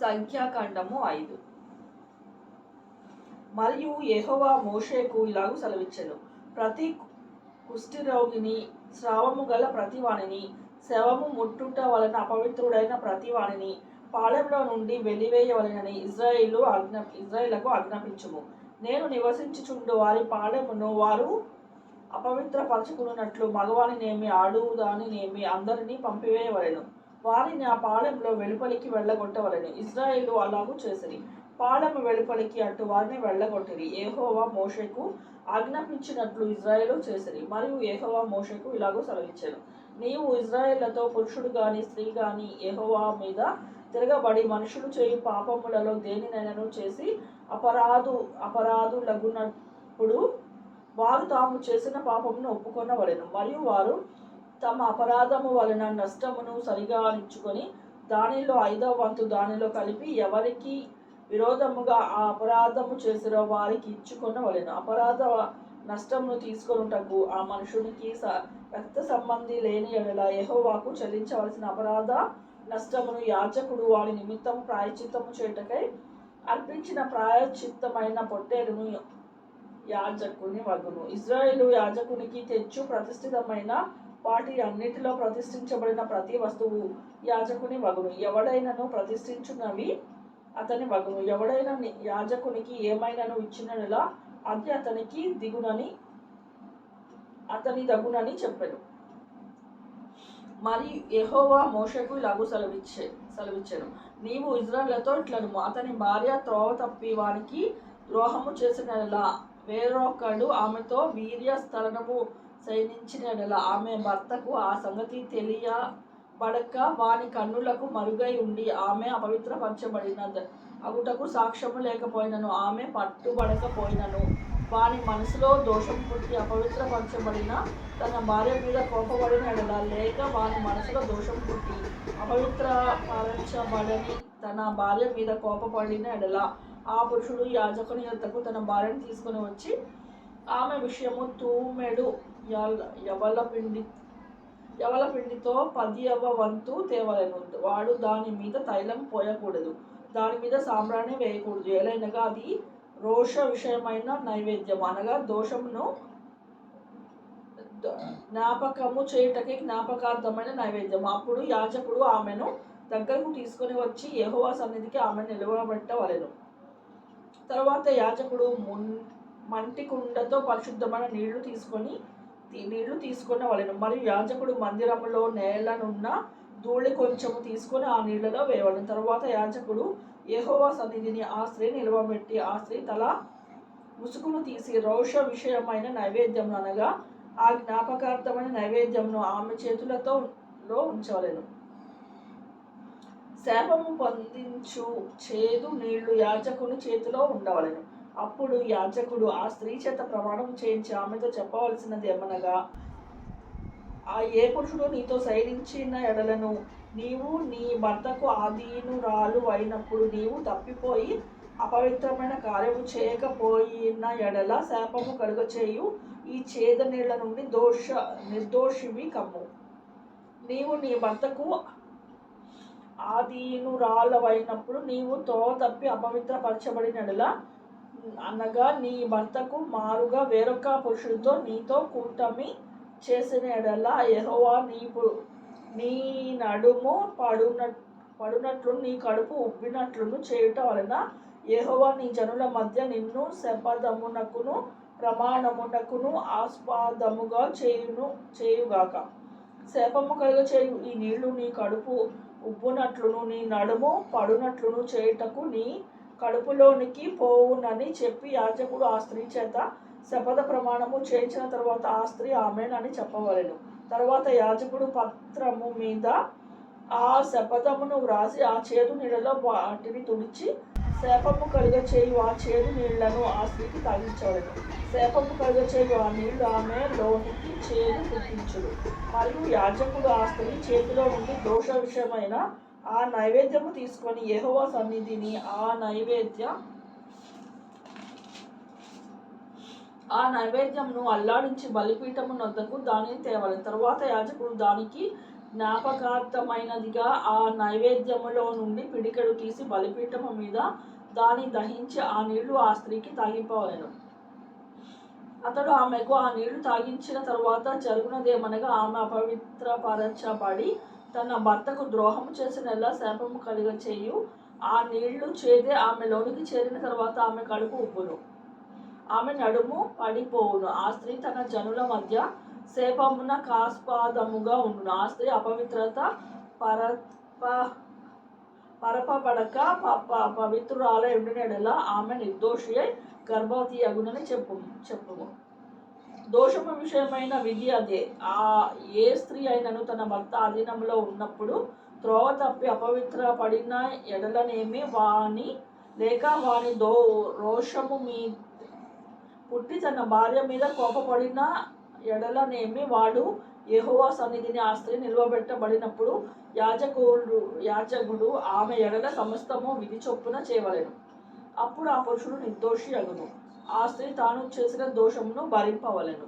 సంఖ్యాకాండము ఐదు. మరియు యెహోవా మోషేకు ఇలాగూ సెలవిచ్చెను. ప్రతి కుష్ఠిరోగిని స్రావము గల ప్రతి వాణిని శవము ముట్టుట వలన అపవిత్రుడైన ప్రతి వాణిని పాలెంలో నుండి వెలివేయవలనని ఇజ్రాయిలు ఆజ్ఞ ఇజ్రాయిలకు ఆజ్ఞాపించుము. నేను నివసించుచుండు వారి పాలెమును వారు అపవిత్రపరచుకున్నట్లు మగవానినేమి ఆడుదానినేమి అందరినీ పంపివేయవలెను. వారిని ఆ పాలెంలో వెలుపలికి వెళ్ళగొట్టవలని ఇజ్రాయిలు అలాగూ చేసిరి. పాలము వెలుపలికి అటు వారిని వెళ్ళగొట్టిరి. ఏహోవా మోషకు ఆజ్ఞాపించినట్లు ఇజ్రాయేలు చేసిరి. మరియు ఏహోవా మోషకు ఇలాగూ సెలవిచ్చాను నీవు ఇజ్రాయేళ్ళతో పురుషుడు గాని స్త్రీ గాని ఏహోవా మీద తిరగబడి మనుషులు చేయు పాపములలో దేనినైనాను చేసి అపరాధు అపరాధులగునప్పుడు వారు తాము చేసిన పాపమును ఒప్పుకొనవలెను. మరియు వారు తమ అపరాధము వలన నష్టమును సరిగా ఇచ్చుకొని దానిలో ఐదవ వంతు దానిలో కలిపి ఎవరికి విరోధముగా ఆ అపరాధము చేసిరో వారికి ఇచ్చుకొనవలెను. అపరాధ నష్టమును తీసుకొనుటకు ఆ మనుషునికి రక్త సంబంధి లేని ఎడల యహోవాకు చెల్లించవలసిన అపరాధ నష్టమును యాజకుడు వారి నిమిత్తం ప్రాయచిత్తము చేయుటకై అర్పించిన ప్రాయచిత్తమైన పొట్టేలును యాజకుని వగును. ఇజ్రాయేలు యాజకునికి తెచ్చు ప్రతిష్ఠితమైన వాటి అన్నిటిలో ప్రతిష్ఠించబడిన ప్రతి వస్తువు యాజకుని వగును. ఎవడైనను ప్రతిష్ఠించున్నవి అతని వగును. ఎవడైనా యాజకునికి ఏమైనాను ఇచ్చినలా అది అతనికి దిగునని అతని దగునని చెప్పాను. మరి ఎహోవా మోషకు ఇలాగూ సెలవిచ్చే సెలవిచ్చాను. నీవు ఇజ్రాయలతో ఇట్లను. అతని భార్య త్రోవ తప్పి వానికి ద్రోహము చేసిన వేరొకడు ఆమెతో వీర్య స్థలనము శయనించినలా ఆమె భర్తకు ఆ సంగతి తెలియబడక వాని కన్నులకు మరుగై ఉండి ఆమె అపవిత్రపరచబడిన అగుటకు సాక్ష్యము లేకపోయినను ఆమె పట్టుబడకపోయినను. వాని మనసులో దోషం పుట్టి అపవిత్రపరచబడిన తన భార్య మీద కోపబడిన ఎడల లేక వాని మనసులో దోషం పుట్టి అపవిత్రపరచబడని తన భార్య మీద కోపపడిన ఎడల ఆ పురుషుడు యాజకుని యొద్దకు తన భార్యను తీసుకుని వచ్చి ఆమె విషయము తూమెడు. యవల పిండి యవల పిండితో పదియవ వంతు తేవలను వాడు దాని మీద తైలం పోయకూడదు. దాని మీద సాంబ్రాణి వేయకూడదు. ఏలైనగా అది రోష విషయమైన నైవేద్యం. అనగా దోషమును జ్ఞాపకము చేయుటకి జ్ఞాపకార్థమైన నైవేద్యం. అప్పుడు యాజకుడు ఆమెను దగ్గరకు తీసుకొని వచ్చి యహోవా సన్నిధికి ఆమెను నిలవబెట్టవలెను. తర్వాత యాజకుడు మున్ మంటి కుండతో పరిశుద్ధమైన నీళ్ళు తీసుకొని తీ- తీసుకున్న వలెను మరియు యాజకుడు మందిరంలో నేలనున్న ధూళి కొంచెము తీసుకొని ఆ నీళ్ళలో వేయవలను. తర్వాత యాజకుడు యెహోవా సన్నిధిని ఆ స్త్రీ నిలవబెట్టి ఆ స్త్రీ తల ముసుగును తీసి రోష విషయమైన నైవేద్యం అనగా ఆ జ్ఞాపకార్థమైన నైవేద్యంను ఆమె చేతులతో లో ఉంచవలెను. శాపము పొందించు చేదు నీళ్ళు యాజకుని చేతిలో ఉండవలెను. అప్పుడు యాజకుడు ఆ స్త్రీ చేత ప్రమాణం చేయించి ఆమెతో చెప్పవలసినది ఏమనగా ఆ ఏ పురుషుడు నీతో సైనించిన ఎడలను నీవు నీ భర్తకు ఆధీనురాలు అయినప్పుడు నీవు తప్పిపోయి అపవిత్రమైన కార్యము చేయకపోయిన ఎడల శాపము కలుగ చేయు ఈ చేద నీళ్ళ నుండి దోష నిర్దోషివి కమ్ము. నీవు నీ భర్తకు ఆధీనురాలవైనప్పుడు నీవు తో తప్పి అపవిత్రపరచబడినడల అనగా నీ భర్తకు మారుగా వేరొక పురుషుడితో నీతో కూటమి చేసిన ఎడలా యెహోవా నీ నీ నడుము పడున పడునట్లు నీ కడుపు ఉబ్బినట్లును చేయుట వలన యెహోవా నీ జనుల మధ్య నిన్ను శపథమునకును ప్రమాణమునకును ఆస్పాదముగా చేయును చేయుగాక. శాపము కలుగ చేయు. ఈ నీళ్ళు నీ కడుపు ఉబ్బునట్లును నీ నడుము పడునట్లును చేయుటకు నీ కడుపులోనికి పోవునని చెప్పి యాజకుడు ఆ స్త్రీ చేత శపథ ప్రమాణము చేయించిన తర్వాత ఆ స్త్రీ ఆమెనని చెప్పవలెను. తర్వాత యాజకుడు పత్రము మీద ఆ శపథమును వ్రాసి ఆ చేదు నీళ్ళలో వాటిని తుడిచి శాపము కలుగ చేయు ఆ చేదు నీళ్ళను ఆ స్త్రీకి తాగించవలెను. శాపము కలుగ చేయు ఆ నీళ్ళు ఆమె లోనికి చేదు పుట్టించుడు మరియు యాజకుడు ఆ స్త్రీ చేతిలో ఉండి దోష విషయమైన ఆ నైవేద్యము తీసుకొని యెహోవా సన్నిధిని ఆ నైవేద్య ఆ నైవేద్యంను అల్లాడించి బలిపీఠము నొద్దకు దానిని తేవాలి. తరువాత యాజకుడు దానికి జ్ఞాపకార్థమైనదిగా ఆ నైవేద్యములో నుండి పిడికెడు తీసి బలిపీఠము మీద దాన్ని దహించి ఆ నీళ్ళు ఆ స్త్రీకి తాగింపవలెను. అతడు ఆమెకు ఆ నీళ్ళు తాగించిన తరువాత జరుగునదేమనగా ఆమె అపవిత్రపరచబడి తన భర్తకు ద్రోహము చేసిన శాపము కలిగ చేయు. ఆ నీళ్ళు చేదే ఆమె లోనికి చేరిన తర్వాత ఆమె కడుపు ఉబ్బును. ఆమె నడుము పడిపోవును. ఆ స్త్రీ తన జనుల మధ్య సేపమున కాస్పాదముగా ఉండును. ఆ స్త్రీ అపవిత్రత పరప పరపబడక ప- ప- పవిత్రురాల ఎండినెడల ఆమె నిర్దోషి అయి గర్భవతి అగునని చెప్పు చెప్పుము. దోషము విషయమైన విధి అదే. ఆ ఏ స్త్రీ అయినను తన భర్త అధీనంలో ఉన్నప్పుడు త్రోవ తప్పి అపవిత్ర పడిన ఎడలనేమి వాని లేక వాని దో రోషము మీ పుట్టి తన భార్య మీద కోపపడిన ఎడలనేమి వాడు ఎహోవా సన్నిధిని ఆ స్త్రీ నిల్వబెట్టబడినప్పుడు యాజకుడు యాజకుడు ఆమె ఎడల సమస్తము విధి చొప్పున చేయవలెను. అప్పుడు ఆ పురుషుడు నిర్దోషి అగును. ఆ స్త్రీ తాను చేసిన దోషమును భరింపవలను.